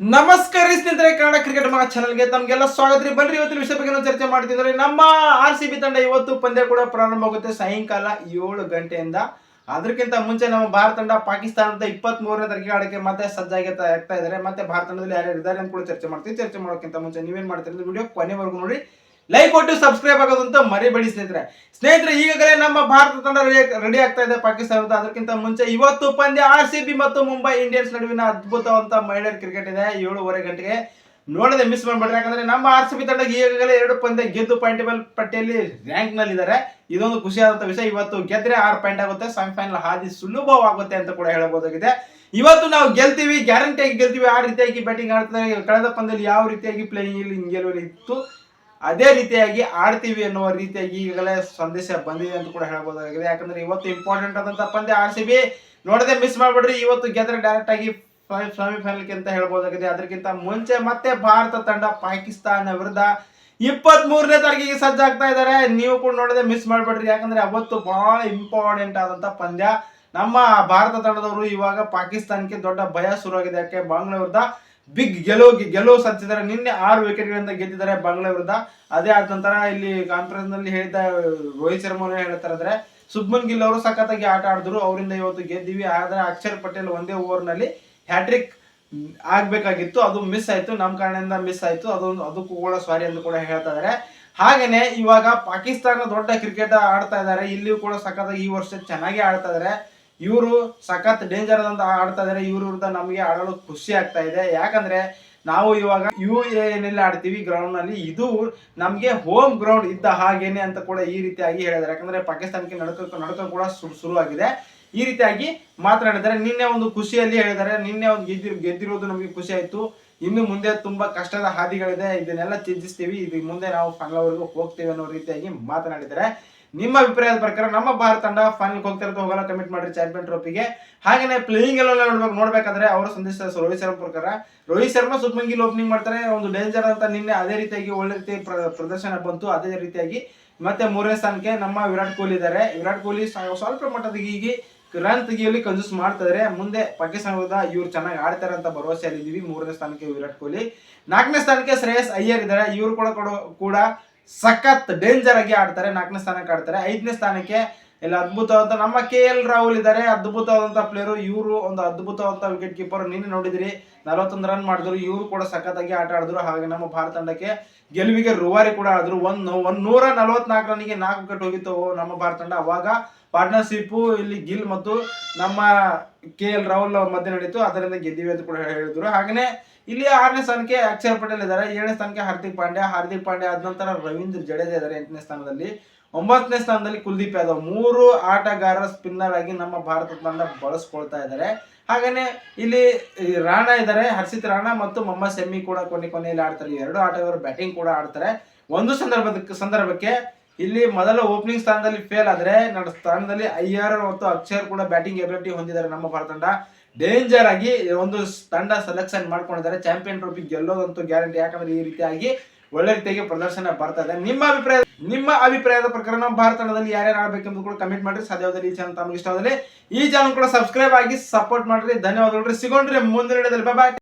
ನಮಸ್ಕಾರ ಸ್ನೇಹಿತರೆ, ಕನ್ನಡ ಕ್ರಿಕೆಟ್ ಮಗ ಚಾನಲ್ಗೆ ತಮಗೆಲ್ಲ ಸ್ವಾಗತ ರೀ. ಬನ್ರಿ, ಇವತ್ತಿನ ವಿಷಯ ಬಗ್ಗೆ ನಾವು ಚರ್ಚೆ ಮಾಡ್ತಿದ್ರೆ ನಮ್ಮ ಆರ್ ಸಿ ಬಿ ತಂಡ ಇವತ್ತು ಪಂದ್ಯ ಕೂಡ ಪ್ರಾರಂಭ ಆಗುತ್ತೆ ಸಾಯಂಕಾಲ ಏಳು ಗಂಟೆಯಿಂದ. ಅದಕ್ಕಿಂತ ಮುಂಚೆ ನಮ್ಮ ಭಾರತ ತಂಡ ಪಾಕಿಸ್ತಾನದ ಇಪ್ಪತ್ತ್ ಮೂರನೇ ಆಡಕ್ಕೆ ಮತ್ತೆ ಸಜ್ಜಾಗಿ ಆಗ್ತಾ ಇದ್ದಾರೆ. ಮತ್ತೆ ಭಾರತ ತಂಡದಲ್ಲಿ ಯಾರ್ಯಾರು ಇದ್ದಾರೆ ಅಂತ ಕೂಡ ಚರ್ಚೆ ಮಾಡ್ತೀವಿ. ಚರ್ಚೆ ಮಾಡೋಕ್ಕಿಂತ ಮುಂಚೆ ನೀವೇನ್ ಮಾಡ್ತೀರಿ ವಿಡಿಯೋ ಕೊನೆವರೆಗೂ ನೋಡಿ. ಲೈಕ್ ಕೊಟ್ಟು ಸಬ್ಸ್ಕ್ರೈಬ್ ಆಗೋದಂತ ಮರಿಬೇಡಿ ಸ್ನೇಹಿತರೆ. ಸ್ನೇಹಿತರೆ, ಈಗಾಗಲೇ ನಮ್ಮ ಭಾರತ ತಂಡ ರೆಡಿ ಆಗ್ತಾ ಇದೆ ಪಾಕಿಸ್ತಾನದ ಅದಕ್ಕಿಂತ ಮುಂಚೆ ಇವತ್ತು ಪಂದ್ಯ ಆರ್ ಸಿ ಬಿ ಮತ್ತು ಮುಂಬೈ ಇಂಡಿಯನ್ಸ್ ನಡುವಿನ ಅದ್ಭುತವಂತ ಮಹಿಳೆಯರ್ ಕ್ರಿಕೆಟ್ ಇದೆ. ಏಳುವರೆ ಗಂಟೆಗೆ. ನೋಡದೆ ಮಿಸ್ ಮಾಡ್ಬೇಡ್ರಿ ಯಾಕಂದ್ರೆ ನಮ್ಮ ಆರ್ ಸಿ ಬಿ ತಂಡ ಈಗಾಗಲೇ ಎರಡು ಪಂದ್ಯ ಗೆದ್ದು ಪಾಯಿಂಟ್ ಟೇಬಲ್ ಪಟ್ಟಿಯಲ್ಲಿ ರ್ಯಾಂಕ್ನಲ್ಲಿ ಇದ್ದಾರೆ ಇದೊಂದು ಖುಷಿಯಾದಂತ ವಿಷಯ. ಇವತ್ತು ಗೆದ್ರೆ ಆರು ಪಾಯಿಂಟ್ ಆಗುತ್ತೆ. ಸೆಮಿಫೈನಲ್ ಹಾದಿ ಸುಲಭವಾಗುತ್ತೆ ಅಂತ ಕೂಡ ಹೇಳಬಹುದಾಗಿದೆ. ಇವತ್ತು ನಾವು ಗೆಲ್ತೀವಿ ಗ್ಯಾರಂಟಿಯಾಗಿ ಗೆಲ್ತೀವಿ. ಆ ರೀತಿಯಾಗಿ ಬ್ಯಾಟಿಂಗ್ ಆಡ್ತಾರೆ ಕಳೆದ ಪಂದ್ಯದಲ್ಲಿ ಯಾವ ರೀತಿಯಾಗಿ ಪ್ಲೇಯಿಂಗ್ ಇತ್ತು? ಅದೇ ರೀತಿಯಾಗಿ ಆಡ್ತೀವಿ ಅನ್ನುವ ರೀತಿಯಾಗಿ ಈಗಲೇ ಸಂದೇಶ ಬಂದಿದೆ ಅಂತ ಕೂಡ ಹೇಳ್ಬೋದಾಗಿದೆ. ಯಾಕಂದ್ರೆ ಇವತ್ತು ಇಂಪಾರ್ಟೆಂಟ್ ಆದಂತ ಪಂದ್ಯ ಆರ್ ಸಿ ಬಿ ನೋಡದೆ ಮಿಸ್ ಮಾಡ್ಬಿಡ್ರಿ ಇವತ್ತು ಗೆದ್ರೆ ಡೈರೆಕ್ಟ್ ಆಗಿ ಸೆಮಿಫೈನಲ್ ಅಂತ ಹೇಳ್ಬೋದಾಗಿದೆ. ಅದಕ್ಕಿಂತ ಮುಂಚೆ ಮತ್ತೆ ಭಾರತ ತಂಡ ಪಾಕಿಸ್ತಾನ ವಿರುದ್ಧ ಇಪ್ಪತ್ತ್ ಮೂರನೇ ತಾರೀಕಿಗೆ ಸಜ್ಜಾಗ್ತಾ ಇದ್ದಾರೆ. ನೀವು ಕೂಡ ನೋಡದೆ ಮಿಸ್ ಮಾಡ್ಬಿಡ್ರಿ. ಯಾಕಂದ್ರೆ ಅವತ್ತು ಬಹಳ ಇಂಪಾರ್ಟೆಂಟ್ ಆದಂತ ಪಂದ್ಯ. ನಮ್ಮ ಭಾರತ ತಂಡದವರು ಇವಾಗ ಪಾಕಿಸ್ತಾನಕ್ಕೆ ದೊಡ್ಡ ಭಯ ಶುರುವಾಗಿದೆ. ಯಾಕೆ? ಬಾಂಗ್ಲಾ ವಿರುದ್ಧ ಬಿಗ್ ಗೆಲುವು ಗೆಲುವು ಸಾಧಿಸಿದ್ದಾರೆ ನಿನ್ನೆ ಆರು ವಿಕೆಟ್ಗಳಿಂದ ಗೆದ್ದಿದ್ದಾರೆ ಬಾಂಗ್ಲಾ ವಿರುದ್ಧ. ಅದೇ ಆದ ನಂತರ ಇಲ್ಲಿ ಕಾನ್ಫರೆನ್ಸ್ನಲ್ಲಿ ಹೇಳಿದ ರೋಹಿತ್ ಶರ್ಮಾ ಹೇಳ್ತಾರೆ ಅಂದ್ರೆ ಸುಬ್ಮನ್ ಗಿಲ್ ಅವರು ಸಖತ್ತಾಗಿ ಆಟ ಆಡಿದ್ರು. ಅವರಿಂದ ಇವತ್ತು ಗೆದ್ದಿವಿ. ಆದ್ರೆ ಅಕ್ಷರ್ ಪಟೇಲ್ ಒಂದೇ ಓವರ್ನಲ್ಲಿ ಹ್ಯಾಟ್ರಿಕ್ ಆಗ್ಬೇಕಾಗಿತ್ತು. ಅದು ಮಿಸ್ ಆಯ್ತು. ನಮ್ಮ ಕಾರಣದಿಂದ ಮಿಸ್ ಆಯ್ತು. ಅದೊಂದು ಅದಕ್ಕೂ ಕೂಡ ಸಾರಿ ಅಂತ ಕೂಡ ಹೇಳ್ತಾ ಇದ್ದಾರೆ. ಹಾಗೇನೆ ಇವಾಗ ಪಾಕಿಸ್ತಾನ ದೊಡ್ಡ ಕ್ರಿಕೆಟ್ ಆಡ್ತಾ ಇದ್ದಾರೆ. ಇಲ್ಲಿಯೂ ಕೂಡ ಸಖತ್ತಾಗಿ ಈ ವರ್ಷ ಚೆನ್ನಾಗಿ ಆಡ್ತಾ ಇದಾರೆ ಇವರು ಸಖತ್ ಡೇಂಜರ್ ಅಂತ ಆಡ್ತಾ ಇದಾರೆ, ಇವ್ರ ವಿರುದ್ಧ ನಮಗೆ ಆಡಲು ಖುಷಿ ಆಗ್ತಾ ಇದೆ. ಯಾಕಂದ್ರೆ ನಾವು ಇವಾಗ ಯು ಏನೆಲ್ಲ ಆಡ್ತೀವಿ ಗ್ರೌಂಡ್ನಲ್ಲಿ ಇದು ನಮಗೆ ಹೋಮ್ ಗ್ರೌಂಡ್ ಇದ್ದ ಹಾಗೇನೆ ಅಂತ ಕೂಡ ಈ ರೀತಿಯಾಗಿ ಹೇಳಿದ್ದಾರೆ. ಯಾಕಂದ್ರೆ ಪಾಕಿಸ್ತಾನಕ್ಕೆ ನಡಕ ನಡಕ ಕೂಡ ಶುರು ಆಗಿದೆ ಈ ರೀತಿಯಾಗಿ ಮಾತನಾಡಿದ್ದಾರೆ. ನಿನ್ನೆ ಒಂದು ಖುಷಿಯಲ್ಲಿ ಹೇಳಿದ್ದಾರೆ. ನಿನ್ನೆ ಒಂದು ಗೆದ್ದಿ, ಗೆದ್ದಿರೋದು ನಮಗೆ ಖುಷಿ ಆಯ್ತು. ಇನ್ನು ಮುಂದೆ ತುಂಬಾ ಕಷ್ಟದ ಹಾದಿಗಳಿದೆ. ಇದನ್ನೆಲ್ಲ ತ್ಯಜಿಸ್ತೀವಿ. ಇದು ಮುಂದೆ ನಾವು ಫೈನಲ್ವರೆಗೂ ಹೋಗ್ತೇವೆ ಅನ್ನೋ ರೀತಿಯಾಗಿ ಮಾತನಾಡಿದ್ದಾರೆ. ನಿಮ್ಮ ಅಭಿಪ್ರಾಯದ ಪ್ರಕಾರ ನಮ್ಮ ಭಾರತ ತಂಡ ಫೈನಲ್ ಹೋಗ್ತಾ ಇರೋದು ಹೋಗಲ್ಲ ಕಮಿಟ್ ಮಾಡಿರಿ ಚಾಂಪಿಯನ್ ಟ್ರೋಫಿಗೆ ಹಾಗೆಯೇ ಪ್ಲೇಯಿಂಗ್ ಎಲ್ಲ ನೋಡ್ಬೇಕು ನೋಡ್ಬೇಕಾದ್ರೆ ಅವರ ಸಂದೇಶ ರೋಹಿತ್ ಶರ್ಮಾ ಪ್ರಕಾರ. ರೋಹಿತ್ ಶರ್ಮಾ ಸುಬ್ಮನ್ ಗಿಲ್ ಓಪನಿಂಗ್ ಮಾಡ್ತಾರೆ, ಒಂದು ಡೇಂಜರ್ ಅಂತ ನಿನ್ನೆ ಅದೇ ರೀತಿಯಾಗಿ ಒಳ್ಳೆ ರೀತಿ ಪ್ರ- ಪ್ರದರ್ಶನ ಬಂತು, ಅದೇ ರೀತಿಯಾಗಿ ಮತ್ತೆ ಮೂರನೇ ಸ್ಥಾನಕ್ಕೆ ನಮ್ಮ ವಿರಾಟ್ ಕೊಹ್ಲಿ ಇದ್ದಾರೆ ವಿರಾಟ್ ಕೊಹ್ಲಿ ಸ್ವ- ಸ್ವಲ್ಪ ಮಟ್ಟದ ಹೀಗೆ ರನ್ ತೆಗಿಯಲ್ಲಿ ಕಂಜೂಸ್ ಮಾಡ್ತಿದ್ರೆ ಮುಂದೆ ಪಾಕಿಸ್ತಾನ ವಿರುದ್ಧ ಇವ್ರು ಚೆನ್ನಾಗಿ ಆಡ್ತಾರೆ ಅಂತ ಭರವಸೆ ಇದೀವಿ ಮೂರನೇ ಸ್ಥಾನಕ್ಕೆ ವಿರಾಟ್ ಕೊಹ್ಲಿ. ನಾಲ್ಕನೇ ಸ್ಥಾನಕ್ಕೆ ಶ್ರೇಯಸ್ ಅಯ್ಯರ್ ಇದ್ದಾರೆ ಇವರು ಕೊಡೋ- ಕೂಡ ಸಖತ್ ಡೇಂಜರ್ ಆಗಿ ಆಡ್ತಾರೆ ನಾಲ್ಕನೇ ಸ್ಥಾನಕ್ಕೆ ಆಡ್ತಾರೆ. ಐದನೇ ಸ್ಥಾನಕ್ಕೆ ಎಲ್ಲ ಅದ್ಭುತವಾದ ನಮ್ಮ ಕೆ ಎಲ್ ರಾಹುಲ್ ಇದ್ದಾರೆ. ಅದ್ಭುತವಾದಂತ ಪ್ಲೇಯರು ಇವರು ಒಂದು ಅದ್ಭುತವಾದಂತ ವಿಕೆಟ್ ಕೀಪರ್ ನಿನ್ನೆ ನೋಡಿದಿರಿ, ನಲವತ್ತೊಂದು ರನ್ ಮಾಡಿದ್ರು, ಇವರು ಕೂಡ ಸಖತ್ತಾಗಿ ಆಟ ಆಡಿದ್ರು. ಹಾಗೆ ನಮ್ಮ ಭಾರತ ತಂಡಕ್ಕೆ ಗೆಲುವಿಗೆ ರೂವಾರಿ ಕೂಡ ಆದ್ರು ಒಂದ್ ಒಂದ್ ನೂರ ನಲವತ್ನಾಲ್ಕು ರನ್ನಿಗೆ ನಾಲ್ಕು ವಿಕೆಟ್ ಹೋಗಿತ್ತು ನಮ್ಮ ಭಾರತ ತಂಡ. ಅವಾಗ ಪಾರ್ಟ್ನರ್ಶಿಪ್ ಇಲ್ಲಿ ಗಿಲ್ ಮತ್ತು ನಮ್ಮ ಕೆ ಎಲ್ ರಾಹುಲ್ ಮಧ್ಯೆ ನಡೀತು. ಅದರಿಂದ ಗೆದ್ದಿವೆ ಅಂತ ಕೂಡ ಹೇಳಿದ್ರು. ಹಾಗೆಯೇ ಇಲ್ಲಿ ಆರನೇ ಸ್ಥಾನಕ್ಕೆ ಅಕ್ಷರ್ ಪಟೇಲ್ ಇದ್ದಾರೆ. ಏಳನೇ ಸ್ಥಾನಕ್ಕೆ ಹಾರ್ದಿಕ್ ಪಾಂಡ್ಯ. ಹಾರ್ದಿಕ್ ಪಾಂಡ್ಯ ಆದ ನಂತರ ರವೀಂದ್ರ ಜಡೇಜಾ ಇದ್ದಾರೆ ಎಂಟನೇ ಸ್ಥಾನದಲ್ಲಿ. ಒಂಬತ್ತನೇ ಸ್ಥಾನದಲ್ಲಿ ಕುಲ್ದೀಪ್ ಯಾದವ್. ಮೂರು ಆಟಗಾರ ಸ್ಪಿನ್ನರ್ ಆಗಿ ನಮ್ಮ ಭಾರತ ತಂಡ ಬಳಸ್ಕೊಳ್ತಾ ಇದ್ದಾರೆ. ಹಾಗೇನೆ ಇಲ್ಲಿ ರಾಣಾ ಇದ್ದಾರೆ, ಹರ್ಷಿತ್ ರಾಣಾ ಮತ್ತು ಮೊಹಮ್ಮದ್ ಸೆಮ್ಮಿ ಕೂಡ ಕೊನೆ ಕೊನೆಯಲ್ಲಿ ಆಡ್ತಾರೆ. ಎರಡು ಆಟಗಾರರು ಬ್ಯಾಟಿಂಗ್ ಕೂಡ ಆಡ್ತಾರೆ. ಒಂದು ಸಂದರ್ಭದ ಸಂದರ್ಭಕ್ಕೆ ಇಲ್ಲಿ ಮೊದಲ ಓಪನಿಂಗ್ ಸ್ಥಾನದಲ್ಲಿ ಫೇಲ್ ಆದ್ರೆ ನನ್ನ ಸ್ಥಾನದಲ್ಲಿ ಐಆರ್ ಮತ್ತು ಅಕ್ಷರ್ ಕೂಡ ಬ್ಯಾಟಿಂಗ್ ಎಬಿಲಿಟಿ ಹೊಂದಿದ್ದಾರೆ ನಮ್ಮ ಭಾರತ ತಂಡ. ಡೇಂಜರ್ ಆಗಿ ಒಂದು ತಂಡ ಸೆಲೆಕ್ಷನ್ ಮಾಡ್ಕೊಂಡಿದ್ದಾರೆ. ಚಾಂಪಿಯನ್ ಟ್ರೋಫಿ ಗೆಲ್ಲೋದಂತೂ ಗ್ಯಾರಂಟಿ ಯಾಕಂದ್ರೆ ಈ ರೀತಿಯಾಗಿ ಒಳ್ಳೆ ರೀತಿಯಾಗಿ ಪ್ರದರ್ಶನ ಬರ್ತಾ ಇದೆ. ನಿಮ್ಮ ಅಭಿಪ್ರಾಯ ನಿಮ್ಮ ಅಭಿಪ್ರಾಯದ ಪ್ರಕಾರ ನಮ್ಮ ಭಾರತ ತಂಡದಲ್ಲಿ ಯಾರ್ಯಾರು ಆಡ್ಬೇಕೆಂದು ಕೂಡ ಕಮೆಂಟ್ ಮಾಡ್ರಿ. ಸಾಧ್ಯವಾದ ಈ ಚಾನಲ್ ತಮಗೆ ಇಷ್ಟವಾದಲ್ಲಿ ಈ ಚಾನಲ್ ಕೂಡ ಸಬ್ಸ್ಕ್ರೈಬ್ ಆಗಿ ಸಪೋರ್ಟ್ ಮಾಡ್ರಿ. ಧನ್ಯವಾದಗಳು ಸಿಗೋಣ್ರಿ ಮುಂದಿನ ಬಾಯ್